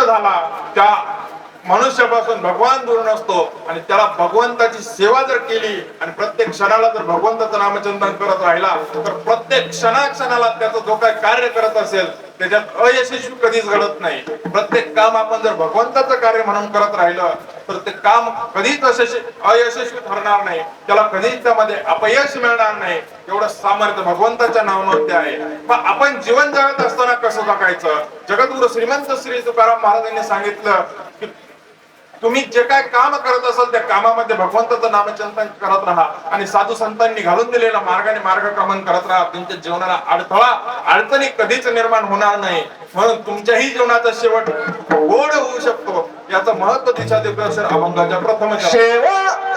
झाला त्या मनुष्यापासून भगवान दूर नसतो आणि त्याला भगवंताची सेवा जर केली आणि प्रत्येक क्षणाला जर भगवंताचं नामचिंतन करत राहिला तर प्रत्येक क्षणाक्षणाला त्याचा जो काही कार्य करत असेल त्याच्यात अयशस्वी कधीच घडत नाही. प्रत्येक काम आपण जर भगवंताचं कार्य म्हणून करत राहिलं तर ते काम कधीच अयशस्वी अयशस्वी ठरणार नाही. त्याला कधीच त्यामध्ये अपयश मिळणार नाही. एवढं सामर्थ्य भगवंताच्या नावामध्ये आहे. मग आपण जीवन जगत असताना कसं जगायचं? जगद्गुरु श्रीमंत श्री तुकाराम महाराजांनी सांगितलं तुम्ही जे काय काम करत असाल त्या कामामध्ये भगवंताचं नामचिंतन करत राहा आणि साधू संतांनी घालून दिलेला मार्गाने मार्गक्रमण करत राहा. तुमच्या जीवनाला अडथळा अडचणी कधीच निर्माण होणार नाही. म्हणून तुमच्याही जीवनाचा शेवट गोड होऊ शकतो. याचं महत्त्व दिशा दिग्दर्शन अभंगाच्या प्रथम शेवट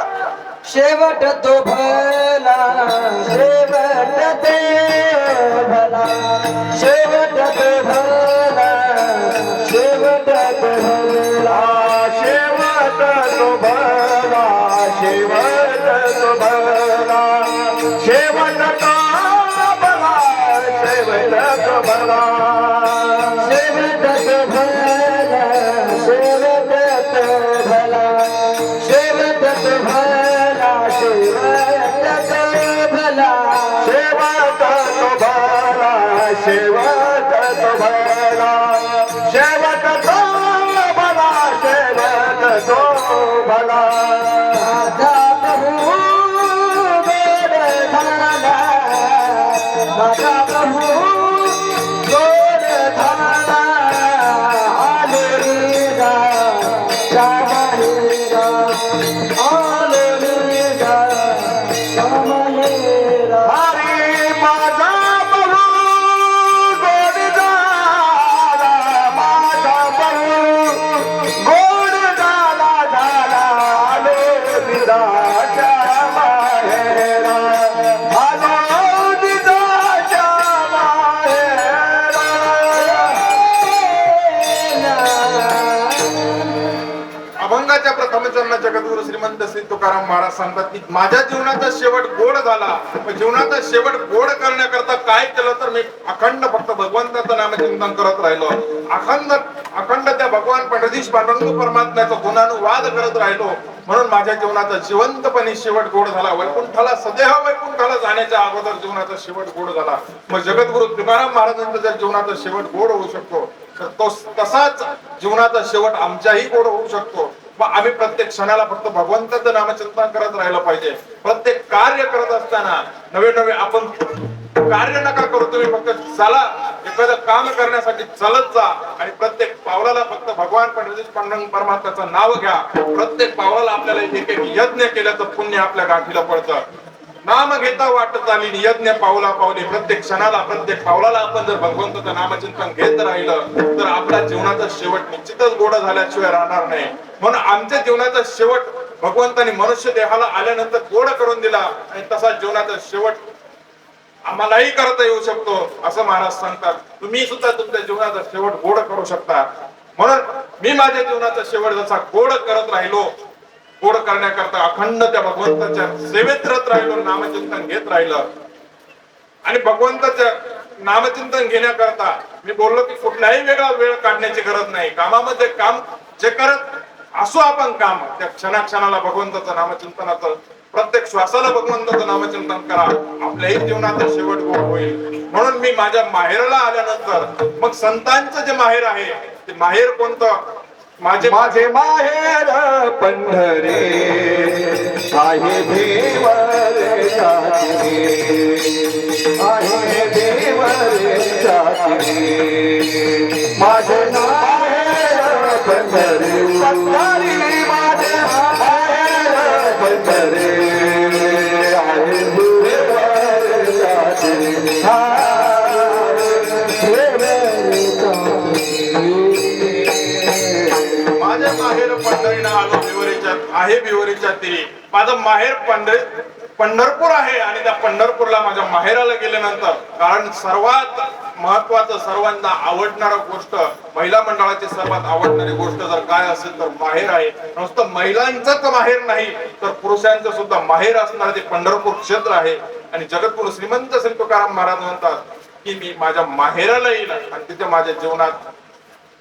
शेवट तो भला शेवट ते भला शेवट तो भला शेवट तो भला Allah. अभंगाच्या जगद्गुरु श्रीमंत श्री तुकाराम महाराज सांगतात की माझ्या जीवनाचा शेवट गोड झाला. जीवनाचा शेवट गोड करण्याकरता काय केलं तर मी अखंड फक्त भगवंताचं नामचिंतन करत राहिलो. अखंड अखंड त्या भगवान पंडित पांडुरंग परमात्म्याचा गुणानुवाद करत राहिलो. म्हणून माझ्या जीवनाचा जिवंतपणे शेवट गोड झाला. वैकुंठाला सदेह वैकुंठाला जाण्याच्या अगोदर जीवनाचा शेवट गोड झाला. मग जगद्गुरु तुकाराम महाराजांचा जर जीवनाचा शेवट गोड होऊ शकतो तर तो तसाच जीवनाचा शेवट आमच्याही गोड होऊ शकतो. मग आम्ही प्रत्येक क्षणाला फक्त भगवंताचं नामचिंतन करत राहिलं पाहिजे. प्रत्येक कार्य करत असताना नवे नवे आपण कार्य नका करू तुम्ही फक्त चला. एखादं काम करण्यासाठी चालत जा आणि प्रत्येक पावलाला फक्त भगवान पंडित पांडुरंग परमात्म्याचं नाव घ्या. प्रत्येक पावलाला आपल्याला एक एक यज्ञ केल्याचं पुण्य आपल्या गाठीला पडतं. नाम घेता वाटत आली यज्ञ पावला पावले प्रत्येक क्षणाला प्रत्येक पावलाला आपण जर भगवंताचं नामचिंतन घेत राहिलं तर आपल्या जीवनाचा शेवट निश्चितच गोड झाल्याशिवाय राहणार नाही. म्हणून आमच्या जीवनाचा शेवट भगवंतानी मनुष्य देहाला आल्यानंतर गोड करून दिला आणि तसा जीवनाचा शेवट आम्हालाही करता येऊ शकतो असं महाराज सांगतात. तुम्ही सुद्धा तुमच्या जीवनाचा शेवट गोड करू शकता. म्हणून मी माझ्या जीवनाचा शेवट जसा गोड करत राहिलो गोड करण्याकरता अखंड त्या भगवंताच्या सेवेत रत राहिलो नामचिंतन घेत राहिलं. आणि भगवंताच्या नामचिंतन घेण्याकरता मी बोललो की कुठलाही वेगळा वेळ काढण्याची गरज नाही. कामामध्ये काम जे करत असो आपण काम त्या क्षणाक्षणाला भगवंताचं नामचिंतनाचं प्रत्येक श्वासाला भगवंताचं नामचिंतन करा. आपल्याही जीवनाचा शेवट गोड होईल? म्हणून मी माझ्या माहेरला आल्यानंतर मग संतांचं जे माहेर आहे ते माहेर कोणतं? माझे माझे माहेर पंढरे आहे देवर जाती आहे देवर जाती माझे आहे बिवरीच्या तिरी माझं माहेर पंढर पंढरपूर आहे आणि त्या पंढरपूरला माझ्या माहेराला गेल्यानंतर कारण सर्वात महत्वाचं सर्वांना आवडणारा गोष्ट महिला मंडळाची सर्वात आवडणारी गोष्ट जर काय असेल तर माहेर आहे. नुसतं महिलांचंच माहेर नाही तर पुरुषांचं सुद्धा माहेर असणार ते पंढरपूर क्षेत्र आहे. आणि जगद्गुरु श्रीमंत श्री तुकाराम महाराज म्हणतात की मी माझ्या माहेराला येईल आणि तिथे माझ्या जीवनात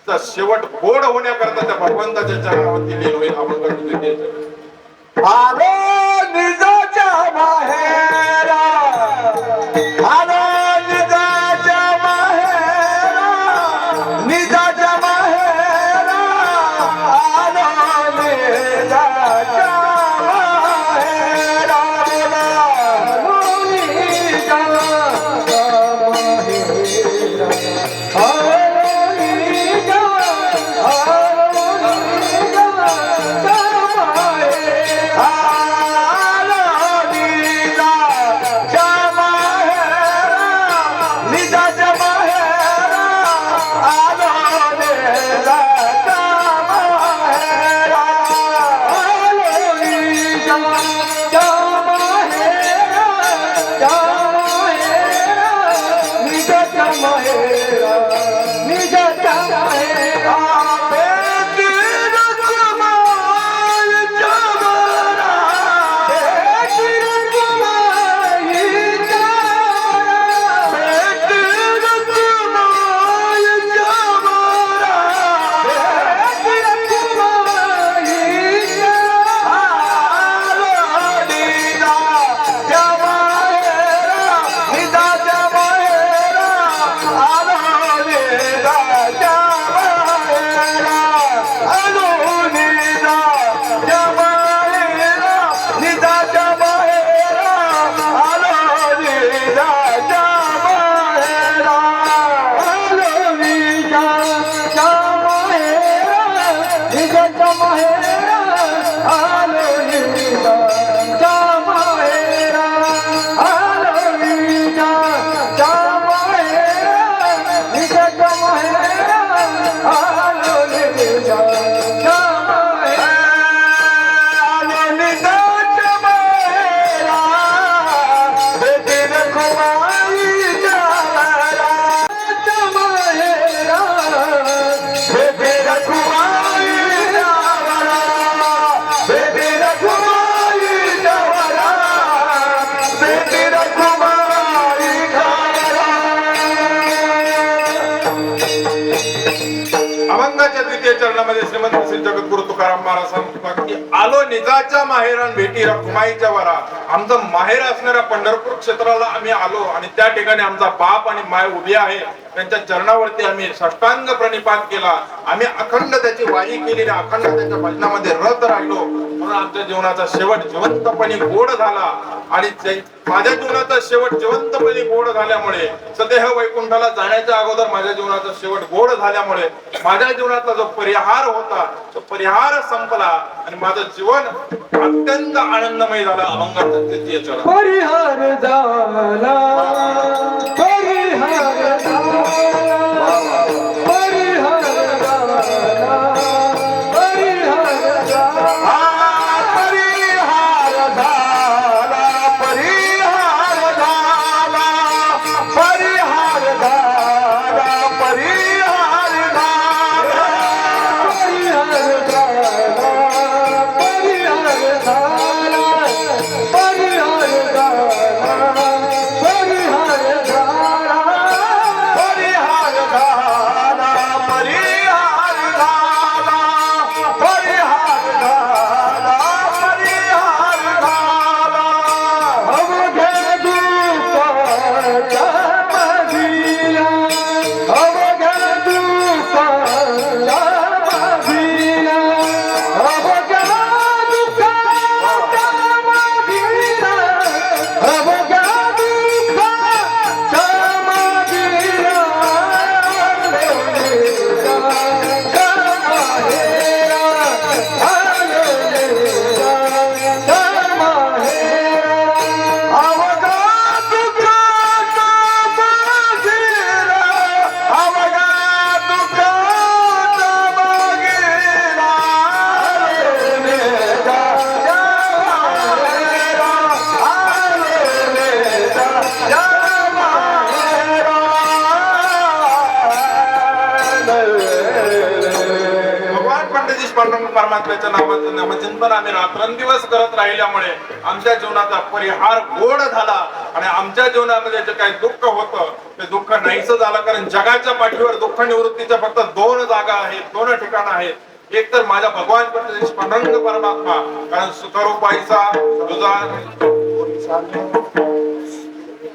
चा शेवट गोड होण्याकरता त्या भगवंताच्या चरणावरती लीन होईल अभंग द्वितीय आलो निजाच्या बाहेर. श्रीमंत श्री जगद्गुरु तुकाराम महाराज सांगतात की आलो निजाच्या माहेरान भेटी रखुमाईच्या वरा आमचं माहेर असणाऱ्या पंढरपूर क्षेत्राला आम्ही आलो आणि त्या ठिकाणी आमचा बाप आणि माय उभी आहे. त्यांच्या चरणावरती आम्ही षष्टांग प्रणिपात केला. आम्ही अखंड त्याची वाही केली आणि अखंड त्याच्या भजनामध्ये रथ राहिलो. म्हणून आमच्या जीवनाचा शेवट जिवंतपणे गोड झाला. आणि माझ्या जीवनाचा शेवट जिवंतपणे गोड झाल्यामुळे सदेह वैकुंठाला जाण्याच्या अगोदर माझ्या जीवनाचा शेवट गोड झाल्यामुळे माझ्या जीवनातला जो परिहार होता तो परिहार संपला आणि माझं जीवन अत्यंत आनंदमय झालं अभंगाचा तृतीय चरण परिहार झाला. परिहार झाला. परमात्म्याच्या नामचिंतन आम्ही रात्रंदिवस करत राहिल्यामुळे आमच्या जीवनाचा परिहार गोड झाला आणि आमच्या जीवनामध्ये जे काही दुःख होतं ते दुःख नाहीच झालं. कारण जगाच्या पाठीवर दुःख निवृत्तीच्या फक्त दोन जागा आहेत दोन ठिकाण आहेत. एक तर माझ्या भगवान पांडुरंग परमात्मा. कारण सुखरूपाईचा तुझा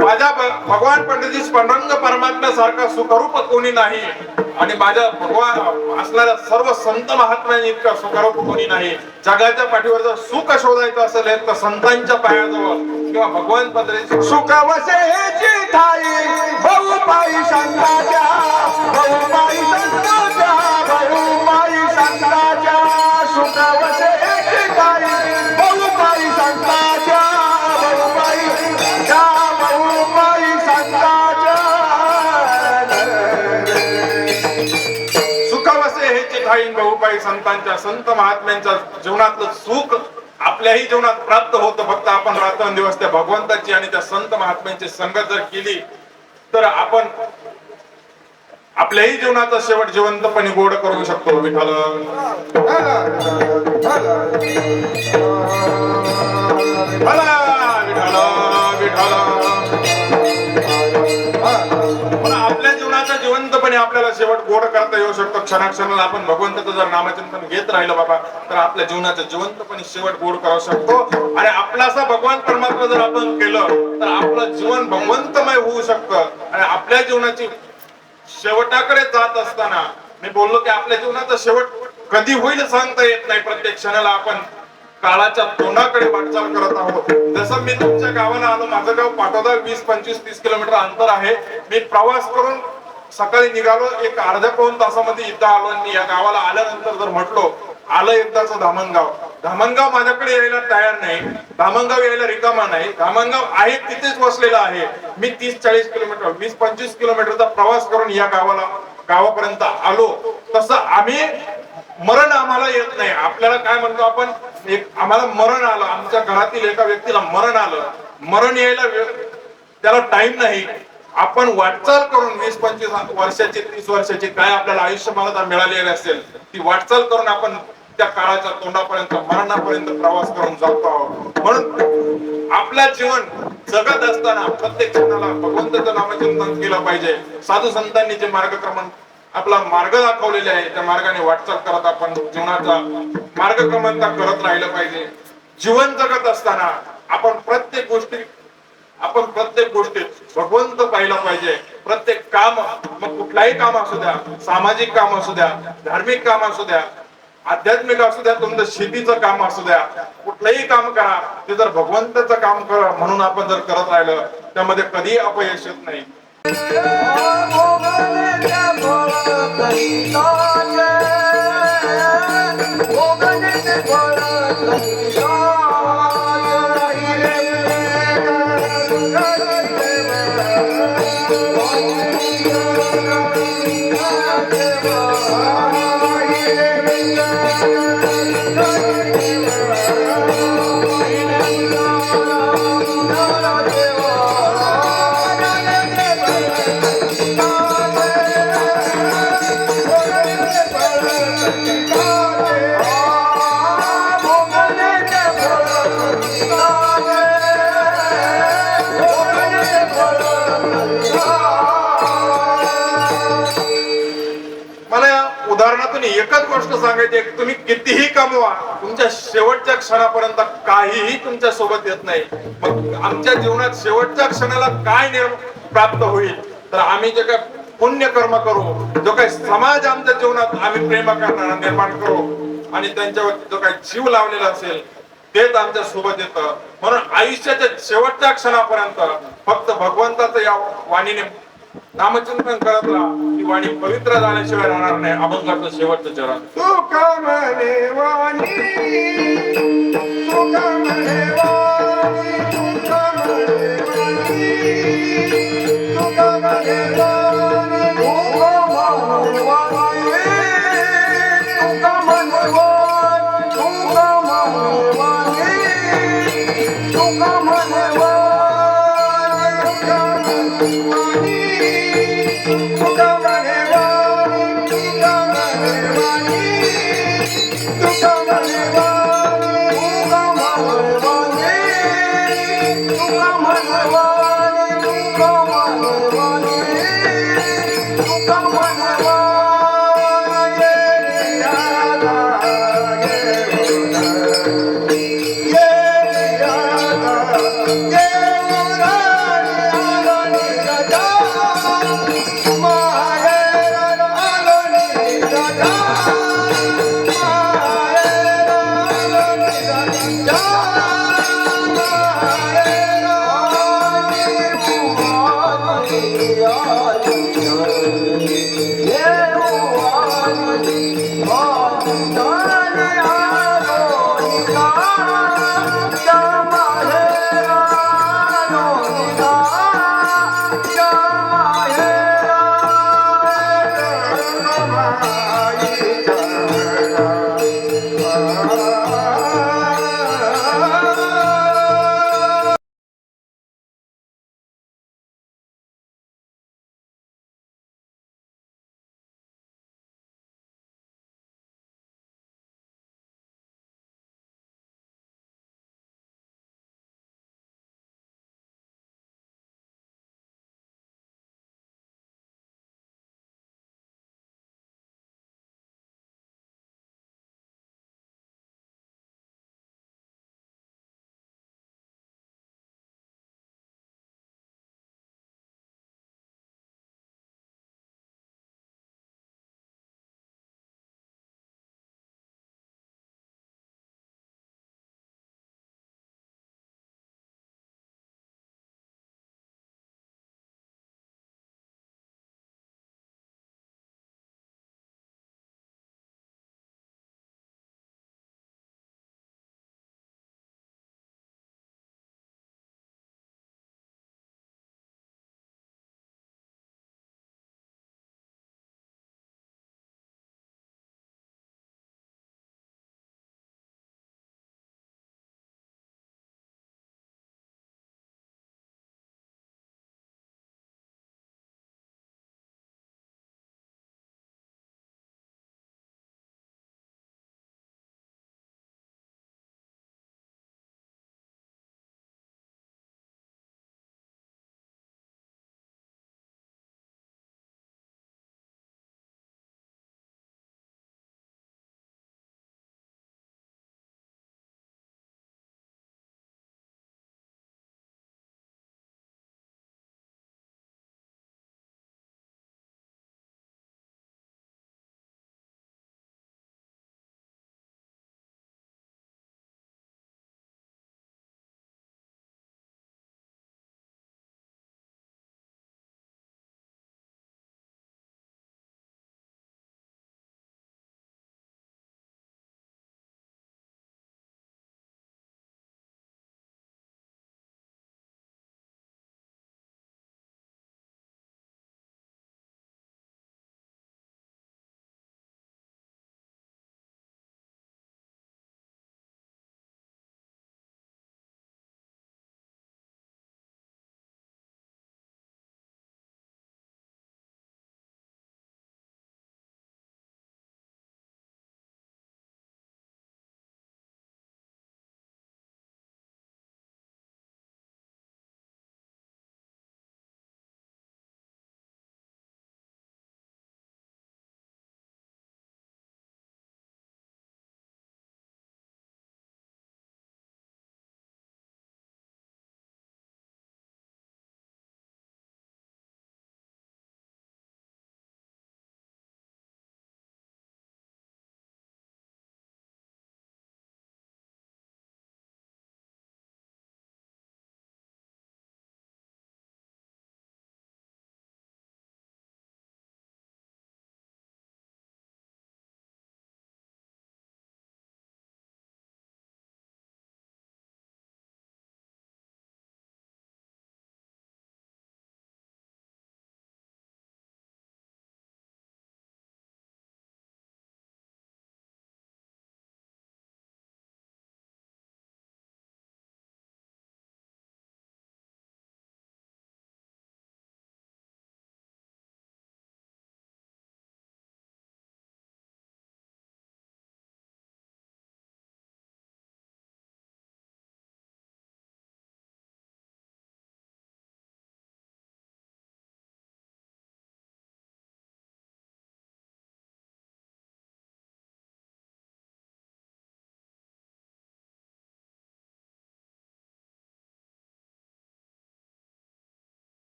माझ्या भगवान पंडित पांडुरंग परमात्म्यासारखा सुखरूप कोणी नाही. आणि माझ्या भगवान असणाऱ्या सर्व संत महात्म्यांनी इतका सुखरूप कोणी नाही. जगाच्या पाठीवर जर सुख शोधायचं असेल तर संतांच्या पायाजवळ किंवा भगवान पंडित सुख वसेची ठाई बहुपाई संताच्या बहुपाई संता संतांच्या संत महात्म्यांच्या जीवनातलं सुख आपल्याही जीवनात प्राप्त होतं. फक्त आपण रात्रंदिवस त्या भगवंताची आणि त्या संत महात्म्यांची संगत जर केली तर आपण आपल्याही जीवनाचा शेवट जिवंतपणे गोड करू शकतो. विठाल विठाल जिवंतपणे शेवट गोड करता येऊ शकतो. क्षणाक्षणाला आपण भगवंताचं जर नामचिंतन घेत राहिलं बाबा तर आपल्या जीवनाचं जिवंतपणे शेवट गोड करू शकतो. आणि आपलासा भगवान परमात्मा जर आपण केलं तर आपलं जीवन भगवंतमय होऊ शकतं. आणि आपल्या जीवनाची शेवटाकडे जात असताना मी बोललो की आपल्या जीवनाचा शेवट कधी होईल सांगता येत नाही. प्रत्येक क्षणाला आपण काळाच्या तोंडाकडे वाटचाल करत आहोत. जसं मी तुमच्या गावाला आलो माझं गाव पाठोदा वीस पंचवीस तीस किलोमीटर अंतर आहे. मी प्रवास करून सकाळी निघालो एक अर्ध्या पाऊन तासामध्ये इथं आलो आणि या गावाला आल्यानंतर जर म्हटलो आलं एकदाच धामणगाव. धामणगाव माझ्याकडे यायला तयार नाही. धामणगाव यायला रिकामा नाही. धामणगाव आहे तिथेच वसलेला आहे. मी तीस चाळीस किलोमीटर वीस पंचवीस किलोमीटरचा प्रवास करून या गावाला गावापर्यंत आलो. तसं आम्ही मरण आम्हाला येत नाही. आपल्याला काय म्हणतो आपण? एक आम्हाला मरण आलं. आमच्या घरातील एका व्यक्तीला मरण आलं. मरण यायला वेळ- त्याला टाइम नाही. आपण वाटचाल करून वीस पंचवीस वर्षाची तीस वर्षाची काय आपल्याला आयुष्य मला मिळालेली असेल ती वाटचाल करून आपण त्या काळाच्या तोंडापर्यंत मरणापर्यंत प्रवास करून जातो आहोत. म्हणून आपला जीवन जगत असताना प्रत्येक क्षणाला भगवंताचं नामचिंतन केलं पाहिजे. साधू संतांनी जे मार्गक्रमण आपला मार्ग दाखवलेले आहे त्या मार्गाने वाटचाल करत आपण जीवनाचा मार्गक्रमणता करत राहिलं पाहिजे. जीवन जगत असताना आपण प्रत्येक गोष्टी आपण प्रत्येक गोष्टीत भगवंत पाहिलं पाहिजे. प्रत्येक काम मग कुठलाही काम असू द्या सामाजिक काम असू द्या धार्मिक काम असू द्या आध्यात्मिक असू द्या तुमचं शेतीचं काम असू द्या कुठलंही काम करा ते जर भगवंताचं काम करा म्हणून आपण जर करत राहिलं त्यामध्ये कधीही अपयश येत नाही. गोष्ट सांगायची तुम्ही कितीही कमवा तुमच्या शेवटच्या क्षणापर्यंत काहीही तुमच्यासोबत येत नाही. मग आमच्या जीवनात शेवटच्या क्षणाला काय प्राप्त होईल? तर आम्ही जे काय पुण्य कर्म करू जो काही समाज आमच्या जीवनात आम्ही प्रेम करणार निर्माण करू आणि त्यांच्यावर जो काही जीव लावलेला असेल तेच आमच्यासोबत येतं. म्हणून आयुष्याच्या शेवटच्या क्षणापर्यंत फक्त भगवंताचं या वाणीने नामचिंतन करत राहा ती वाणी पवित्र झाल्याशिवाय राहणार नाही. अभंगाचं शेवटचं चरण. सुख म्हणे वाणी सुख म्हणे वाणी सुख म्हणे